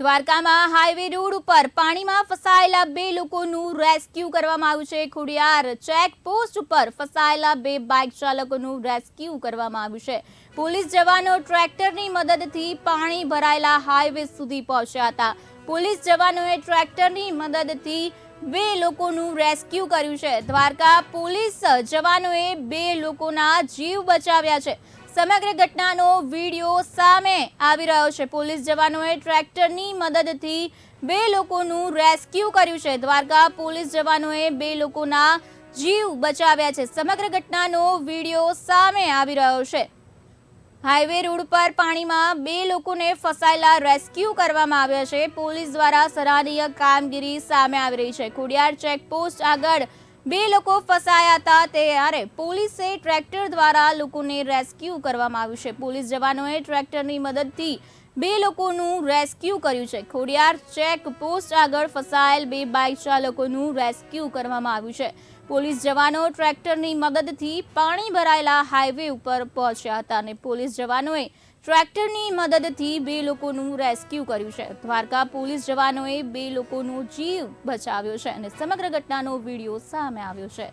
દ્વારકામાં highway road ઉપર પાણીમાં ફસાયેલા બે લોકોનું રેસ્ક્યુ કરવામાં આવ્યું છે. ખોડિયાર ચેક પોસ્ટ ઉપર ફસાયેલા બે બાઇક ચાલકોનું રેસ્ક્યુ કરવામાં આવ્યું છે. પોલીસ જવાનો ટ્રેક્ટરની મદદથી પાણી ભરાયેલા હાઈવે સુધી પહોંચ્યા હતા. પોલીસ જવાનોએ ટ્રેક્ટરની મદદથી બે લોકોનું રેસ્ક્યુ કર્યું છે. દ્વારકા પોલીસ જવાનોએ બે લોકોના જીવ બચાવ્યા છે. સમગ્ર ઘટનાનો વીડિયો સામે આવી રહ્યો છે. પોલીસ જવાનોએ ટ્રેક્ટરની મદદથી બે લોકોનું રેસ્ક્યુ કર્યું છે. દ્વારકા પોલીસ જવાનોએ બે લોકોના જીવ બચાવ્યા છે. સમગ્ર ઘટનાનો વીડિયો સામે આવી રહ્યો છે. હાઈવે રોડ પર પાણીમાં બે લોકોને ફસાયેલા રેસ્ક્યુ કરવામાં આવ્યા છે. પોલીસ દ્વારા સરાહનીય કામગીરી સામે આવી રહી છે. ખોડિયાર ચેકપોસ્ટ આગળ બે લોકો ફસાયા હતા. ત્યારે પોલીસે ટ્રેક્ટર દ્વારા લોકોને રેસ્ક્યુ કરવામાં આવ્યું છે. પોલીસ જવાનોએ ટ્રેક્ટરની મદદથી બે લોકોનું રેસ્ક્યુ કર્યું છે. ખોડિયાર ચેક પોસ્ટ આગળ ફસાયેલ બે બાઇક ચાલકોનું રેસ્ક્યુ કરવામાં આવ્યું છે. પોલીસ જવાનો ટ્રેક્ટરની મદદથી પાણી ભરાયેલા હાઈવે ઉપર પહોંચ્યા હતા અને પોલીસ જવાનોએ ટ્રેક્ટરની મદદથી બે લોકોનું રેસ્ક્યુ કર્યું છે. દ્વારકા પોલીસ જવાનોએ બે લોકોનો જીવ બચાવ્યો છે અને સમગ્ર ઘટનાનો વીડિયો સામે આવ્યો છે.